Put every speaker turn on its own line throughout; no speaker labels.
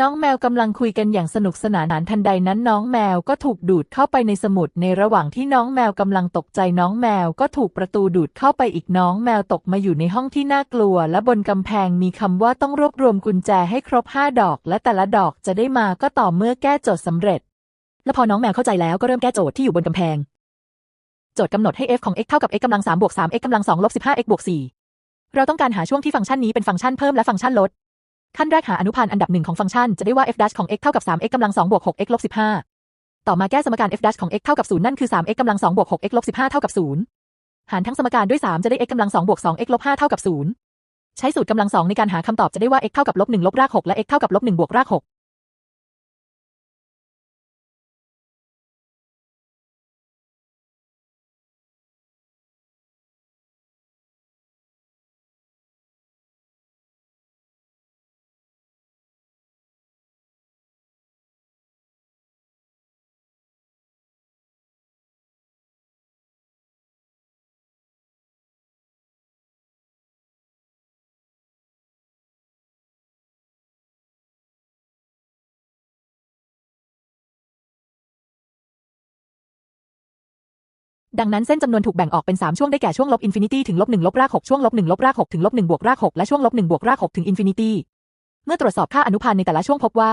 น้องแมวกำลังคุยกันอย่างสนุกสนานทันใดนั้นน้องแมวก็ถูกดูดเข้าไปในสมุดในระหว่างที่น้องแมวกำลังตกใจน้องแมวก็ถูกประตูดูดเข้าไปอีกน้องแมวตกมาอยู่ในห้องที่น่ากลัว และบนกำแพงมีคำว่าต้องรวบรวมกุญแจให้ครบห้าดอก และแต่ละดอกจะได้มาก็ต่อเมื่อแก้โจทย์สำเร็จ
และพอน้องแมวเข้าใจแล้วก็เริ่มแก้โจทย์ที่อยู่บนกำแพง โจทย์กำหนดให้ f ของ x เท่ากับ x กำลัง3บวก3 x กำลัง2ลบ15 x บวก4เราต้องการหาช่วงที่ฟังก์ชันนี้เป็นฟังก์ชันเพิ่มและฟังก์ชันลด ขั้นแรกหาอนุพันธ์อันดับหนึ่งของฟังก์ชันจะได้ว่า f' ของ x เท่ากับ 3x กำลัง2บวก 6x ลบ15 ต่อมาแก้สมการ f' ของ x เท่ากับ0นั่นคือ 3x กำลัง2บวก 6x ลบ15เท่ากับ0หารทั้งสมการด้วย 3 จะได้ x กำลัง2บวก 2x ลบ5เท่ากับ0ใช้สูตรกำลัง2ในการหาคำตอบจะได้ว่า x เท่ากับลบ1ลบราก6และ x เท่ากับลบ1บวกราก6 ดังนั้นเส้นจำนวนถูกแบ่งออกเป็น 3 ช่วงได้แก่ช่วงลบอินฟินิตี้ถึงลบ1ลบราก6ช่วงลบ1ลบราก6ถึงลบ1บวกราก6และช่วงลบ1บวกราก6ถึงอินฟินิตี้เมื่อตรวจสอบค่าอนุพันธ์ในแต่ละช่วงพบว่า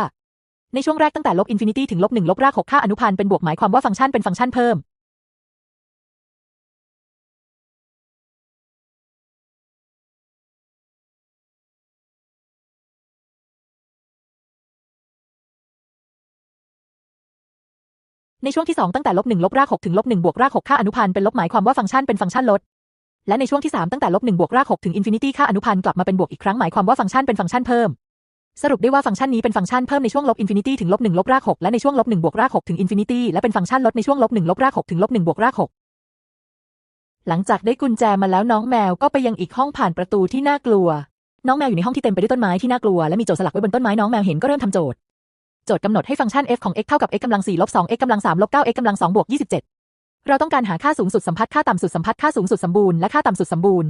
ในช่วงแรกตั้งแต่ลบอินฟินิตี้ถึงลบ1ลบราก6ค่าอนุพันธ์เป็นบวกหมายความว่าฟังก์ชันเป็นฟังก์ชันเพิ่ม ในช่วงที่ 2 ตั้งแต่ลบ1ลบราก6ถึงลบ1บวกราก6ค่าอนุพันธ์เป็นลบหมายความว่าฟังก์ชันเป็นฟังก์ชันลด และในช่วงที่ 3 ตั้งแต่ลบ1บวกราก6ถึงอินฟินิตี้ค่าอนุพันธ์กลับมาเป็นบวกอีกครั้งหมายความว่าฟังก์ชันเป็นฟังก์ชันเพิ่ม สรุปได้ว่าฟังก์ชันนี้เป็นฟังก์ชันเพิ่มในช่วงลบอินฟินิตี้ถึงลบ1ลบราก6และในช่วงลบ1บวกราก6ถึงอินฟินิตี้และเป็นฟังก์ชันลดในช่วงลบ1ลบราก6ถึงลบ1บวกราก6หลังจากได้กุญแจมาแล้วน้องแมวก็ไปยังอีกห้องผ่านประตูที่น่ากลัว น้องแมวอยู่ในห้องที่เต็มไปด้วยต้นไม้ที่น่ากลัวและมีโจทย์สลักไว้บนต้นไม้น้องแมวเห็นก็เริ่มทำโจทย์ โจทย์กำหนดให้ฟังก์ชัน f ของ x เท่ากับ x กำลัง4ลบ2 x กำลัง3ลบ9 x กำลัง2บวก27 เราต้องการหาค่าสูงสุดสัมพัทธ์ค่าต่ำสุดสัมพัทธ์ค่าสูงสุดสมบูรณ์และค่าต่ำสุดสมบูรณ์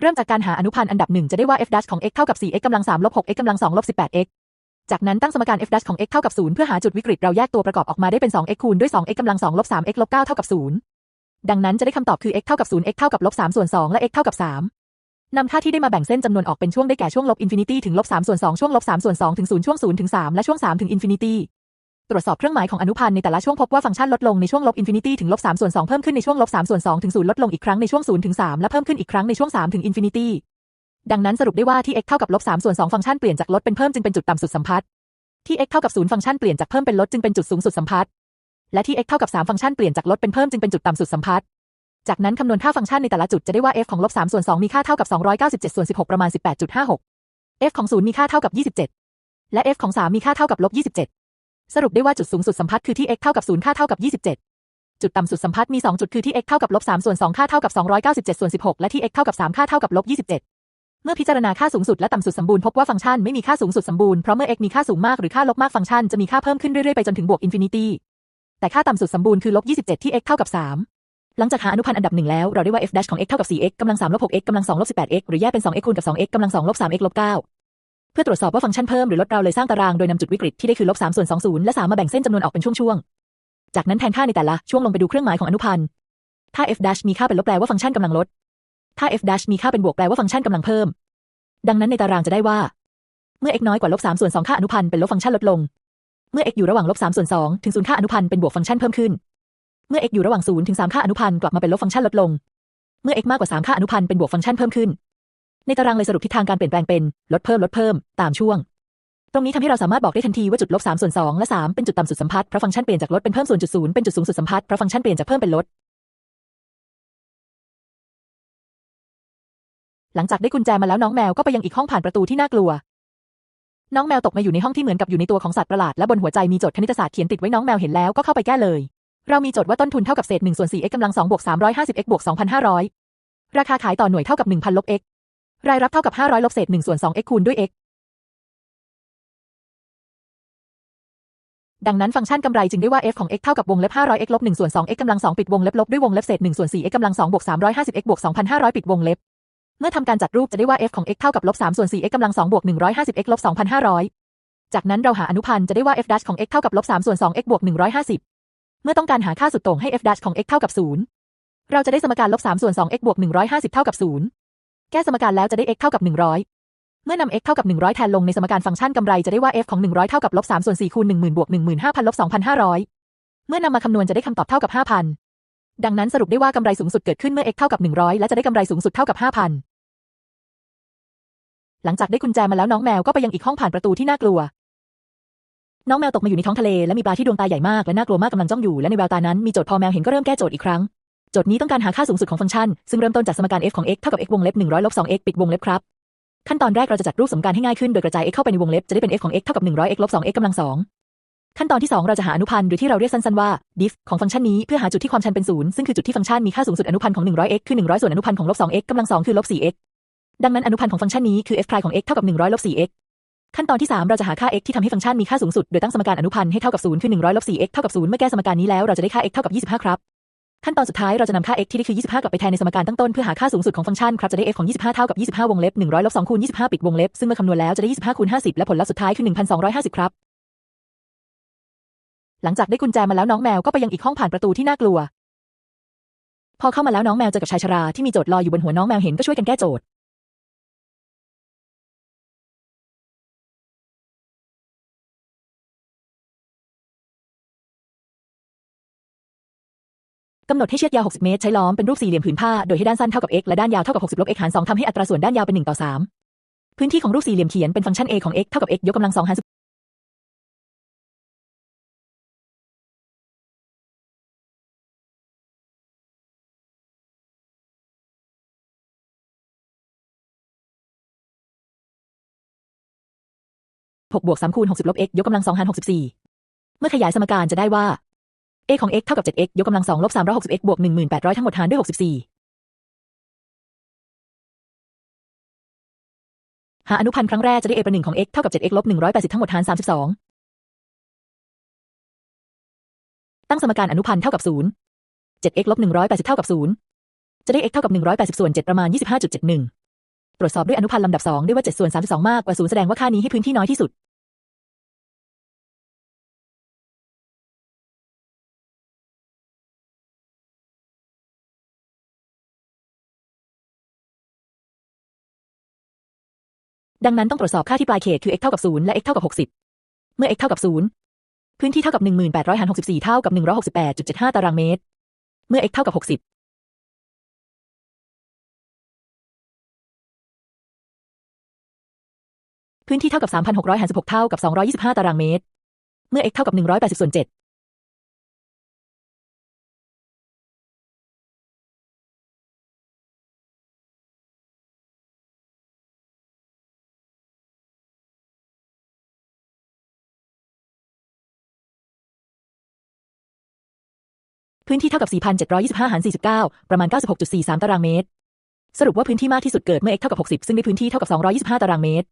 เริ่มจากการหาอนุพันธ์อันดับหนึ่งจะได้ว่า f' ของ x เท่ากับ 4x กำลัง3ลบ 6x กำลัง2ลบ 18x จากนั้นตั้งสมการ f' ของ x เท่ากับ 0 เพื่อหาจุดวิกฤตเราแยกตัวประกอบออกมาได้เป็น 2x คูณด้วย 2x กำลัง2ลบ 3x ลบ 9 เท่ากับ 0 ดังนั้นจะได้คำตอบคือ x เท่ากับ 0x เท่ากับลบ 3 ส่วน 2 และ x เท่ากับ 3 นำค่าที่ได้มาแบ่งเส้นจำนวนออกเป็นช่วงได้แก่ช่วงลบอินฟินิตี้ถึงลบ3ส่วน2ช่วงลบ3ส่วน2ถึง0ช่วง0ถึง3และช่วง3ถึงอินฟินิตี้ตรวจสอบเครื่องหมายของอนุพันธ์ในแต่ละช่วงพบว่าฟังก์ชันลดลงในช่วงลบอินฟินิตี้ถึงลบ3ส่วน2เพิ่มขึ้นในช่วงลบ3ส่วน2ถึง0ลดลงอีกครั้งในช่วง0ถึง3และเพิ่มขึ้นอีกครั้งในช่วง3ถึงอินฟินิตี้ดังนั้นสรุปได้ว่าที่ x เท่ากับลบ3ส่วน2ฟังก์ชันเปลี่ยนจากลดเป็นเพิ่มจึงเป็นจุดต่ำสุดสัมพัทธ์ที่ x เท่ากับ0ฟังก์ชันเปลี่ยนจากเพิ่มเป็นลดจึงเป็นจุดสูงสุดสัมพัทธ์และที่ x เท่ากับ3ฟังก์ชันเปลี่ยนจากลดเป็นเพิ่มจึงเป็นจุดต่ำสุดสัมพัทธ์ จากนั้นคำนวณค่าฟังก์ชันในแต่ละจุดจะได้ว่า f ของลบ3ส่วน2มีค่าเท่ากับ 297ส่วน16 ประมาณ 18.56 f ของ 0 มีค่าเท่ากับ 27 และ f ของ 3 มีค่าเท่ากับลบ27 สรุปได้ว่าจุดสูงสุดสัมพัทธ์คือที่ x เท่ากับ 0 ค่าเท่ากับ 27 จุดต่ำสุดสัมพัทธ์มี 2 จุดคือที่ x เท่ากับลบ3ส่วน2ค่าเท่ากับ 297ส่วน16 และที่ x เท่ากับ 3 ค่าเท่ากับลบ27 เมื่อพิจารณาค่าสูงสุดและต่ำสุดสมบูรณ์พบว่าฟังก์ชันไม่มีค่าสูงสุดสมบูรณ์เพราะเมื่อ x มีค่าสูงมากหรือค่าลบมากฟังก์ชันจะมีค่าเพิ่มขึ้นเรื่อยๆไปจนถึงบวกอินฟินิตี้แต่ค่าต่ำสุดสมบูรณ์คือลบ27ที่ x เท่ากับ3 หลังจากหาอนุพันธ์อันดับหนึ่งแล้วเราได้ว่า f' ของ x เท่ากับ 4x กำลัง3ลบ 6x กำลัง2ลบ 18x หรือแยกเป็น 2x คูณกับ 2x กำลัง2ลบ 3x ลบ 9 เพื่อตรวจสอบว่าฟังก์ชันเพิ่มหรือลดเราเลยสร้างตารางโดยนำจุดวิกฤตที่ได้คือลบ3ส่วน2 0และ3มาแบ่งเส้นจำนวนออกเป็นช่วงๆ จากนั้นแทนค่าในแต่ละช่วงลงไปดูเครื่องหมายของอนุพันธ์ ถ้า f' มีค่าเป็นลบแปลว่าฟังก์ชันกำลังลด ถ้า f' มีค่าเป็นบวกแปลว่าฟังก์ชันกำลังเพิ่ม ดังนั้นในตารางจะได้ว่า เมื่อ x น้อยกว่าลบ3ส่วน2ค่าอนุพันธ์เป็นลบฟังก์ชันลดลง เมื่อ x อยู่ระหว่างลบ3ส่วน2ถึง0ค่าอนุพันธ์เป็นบวกฟังก์ชันเพิ่มขึ้น เมื่อ x อยู่ระหว่าง0ถึง3ค่าอนุพันธ์กลับมาเป็นลบฟังก์ชันลดลง เมื่อ x มากกว่า 3 ค่าอนุพันธ์เป็นบวกฟังก์ชันเพิ่มขึ้น ในตารางเลยสรุปทิศทางการเปลี่ยนแปลงเป็น ลดเพิ่มลดเพิ่ม ตามช่วง ตรงนี้ทำให้เราสามารถบอกได้ทันทีว่าจุดลบ3ส่วน2และ 3 เป็นจุดต่ำสุดสัมพัทธ์เพราะฟังก์ชันเปลี่ยนจากลดเป็นเพิ่มส่วนจุดศูนย์เป็นจุดสูงสุดสัมพัทธ์เพราะฟังก์ชันเปลี่ยนจากเพิ่มเป็นลดหลังจากได้กุญแจมาแล้วน้องแมวก็ไปยังอีกห้องผ่านประตูที่น่ากลัว น้องแมวตกมาอยู่ในห้องที่เหมือนกับอยู่ในตัวของสัตว์ประหลาดและบนหัวใจมีโจทย์คณิตศาสตร์เขียนติดไว้น้องแมวเห็นแล้วก็เข้าไปแก้เลย เรามีโจทย์ว่าต้นทุนเท่ากับเศษ1ส่วน4 x กำลัง2บวก350 x บวก2,500 ราคาขายต่อหน่วยเท่ากับ 1,000 ลบ x รายรับเท่ากับ500ลบเศษ1ส่วน2 x คูณด้วย x ดังนั้นฟังก์ชันกำไรจึงได้ว่า f ของ x เท่ากับวงเล็บ500 x ลบ1ส่วน2 x กำลัง2ปิดวงเล็บลบด้วยวงเล็บเศษ1ส่วน4 x กำลัง2บวก350 x บวก2,500 ปิดวงเล็บ เมื่อทำการจัดรูปจะได้ว่า f ของ x เท่ากับลบ3ส่วน4 x กำลัง2บวก150 x ลบ2,500 จากนั้นเราหาอนุพันธ์จะได้ว่า f ของ x เท่ากับลบ3ส่วน2 x บวก150 เมื่อต้องการหาค่าสุดโต่งให้ f dash ของ x เท่ากับ 0 เราจะได้สมการลบ3ส่วน2 x บวก 150 เท่ากับ 0 แก้สมการแล้วจะได้ x เท่ากับ 100 เมื่อนำ x เท่ากับ 100 แทนลงในสมการฟังก์ชันกำไรจะได้ว่า f ของ 100 เท่ากับลบ3ส่วน4คูณ10,000บวก15,000ลบ2,500 เมื่อนำมาคำนวณจะได้คำตอบเท่ากับ 5,000 ดังนั้นสรุปได้ว่ากำไรสูงสุดเกิดขึ้นเมื่อ x เท่ากับ 100 และจะได้กำไรสูงสุดเท่ากับ 5,000 หลังจากได้กุญแจมาแล้วน้องแมวก็ไปยังอีกห้องผ่านประตูที่น่ากลัว น้องแมวตกมาอยู่ในท้องทะเลและมีปลาที่ดวงตาใหญ่มากและน่ากลัวมากกำลังจ้องอยู่และในแววตานั้นมีโจทย์พอแมวเห็นก็เริ่มแก้โจทย์อีกครั้งโจทย์นี้ต้องการหาค่าสูงสุดของฟังก์ชัน ซึ่งเริ่มต้นจากสมการ f ของ x เท่ากับ x วงเล็บ100ลบ 2x ปิดวงเล็บครับ ขั้นตอนแรกเราจะจัดรูปสมการให้ง่ายขึ้นโดยกระจาย x เข้าไปในวงเล็บจะได้เป็น f ของ x เท่ากับ100 x ลบ 2x กำลังสองขั้นตอนที่ 2 เราจะหาอนุพันธ์โดยที่เราเรียกสั้นๆว่า diff ของฟังก์ชันนี้เพื่อหาจุดที่ความชันเป็นศูนย์ซึ่งคือจุดที่ฟังก์ชันมีค่าสูงสุดอนุพันธ์ของ 100x คือ100ส่วนอนุพันธ์ของลบ 2x กำลังสองคือลบ 4x ดังนั้นอนุพันธ์ของฟังก์ชันนี้คือ f ของ x เท่ากับ100ลบ 4x ขั้นตอนที่ 3 เราจะหาค่า x ที่ทำให้ฟังก์ชันมีค่าสูงสุด โดยตั้งสมการอนุพันธ์ให้เท่ากับ0คือ100ลบ 4x เท่ากับ0เมื่อแก้สมการนี้แล้วเราจะได้ค่า x เท่ากับ25 ครับ ขั้นตอนสุดท้ายเราจะนำค่า x ที่ได้คือ 25 กลับไปแทนในสมการตั้งต้นเพื่อหาค่าสูงสุดของฟังก์ชันครับจะได้ f ของ 25 เท่ากับ 25 วงเล็บ100ลบ2คูณ25 ปิดวงเล็บซึ่งเมื่อคำนวณแล้วจะได้ 25คูณ50 และผลลัพธ์สุดท้ายคือ 1,250 ครับ หลังจากได้กุญแจมาแล้วน้องแมวก็ไปยังอีกห้องผ่านประตูที่น่ากลัว พอเข้ามาแล้วน้องแมวเจอกับชายชราที่มีโจทย์ลอยอยู่บนหัวน้องแมวเห็นก็ช่วยกันแก้โจทย์ กำหนดให้เชือกยาว 60 เมตร ใช้ล้อมเป็นรูปสี่เหลี่ยมผืนผ้า โดยให้ด้านสั้นเท่ากับ x และด้านยาวเท่ากับ60ลบ x หาร2ทำให้อัตราส่วนด้านยาวเป็น1ต่อ3พื้นที่ของรูปสี่เหลี่ยมเขียนเป็นฟังก์ชัน a ของ x เท่ากับ x ยกกำลัง2หาร6บวก3คูณ60ลบ x ยกกำลัง2หาร64เมื่อขยายสมการจะได้ว่า a ของ x เท่ากับ 7x ยกกำลัง2ลบ360 x บวก 1800 ทั้งหมดหารด้วย 64 หาอนุพันธ์ครั้งแรกจะได้ a ประหนึ่งของ x เท่ากับ 7x ลบ180 ทั้งหมดหาร 32 ตั้งสมการอนุพันธ์เท่ากับ 0 7x ลบ180 เท่ากับ 0 จะได้ x เท่ากับ 180 ส่วน 7 ประมาณ 25.71 ตรวจสอบด้วยอนุพันธ์ลำดับ2ได้ว่า 7 ส่วน 32 มากกว่า 0 แสดงว่าค่านี้ให้พื้นที่น้อยที่สุด ดังนั้นต้องตรวจสอบค่าที่ปลายเขตคือ x เท่ากับ0และ x เท่ากับ60 เมื่อ x เท่ากับ0พื้นที่เท่ากับ1800หาร64 เท่ากับ168.75 ตารางเมตร เมื่อ x เท่ากับ60พื้นที่เท่ากับ3,600หาร16 เท่ากับ225 ตารางเมตร เมื่อ x เท่ากับ180ส่วน7 พื้นที่เท่ากับ 4,725 หาร 49 ประมาณ 96.43 ตารางเมตร สรุปว่าพื้นที่มากที่สุดเกิดเมื่อ x เท่ากับ 60 ซึ่งได้พื้นที่เท่ากับ 225 ตารางเมตร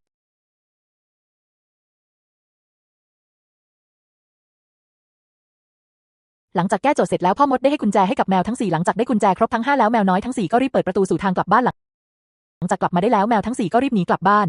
หลังจากแก้โจทย์เสร็จแล้วพ่อมดได้ให้กุญแจให้กับแมวทั้ง 4 หลังจากได้กุญแจครบทั้ง 5 แล้วแมวน้อยทั้ง 4 ก็รีบเปิดประตูสู่ทางกลับบ้านหลังจากกลับมาได้แล้วแมวทั้ง 4 ก็รีบหนีกลับบ้าน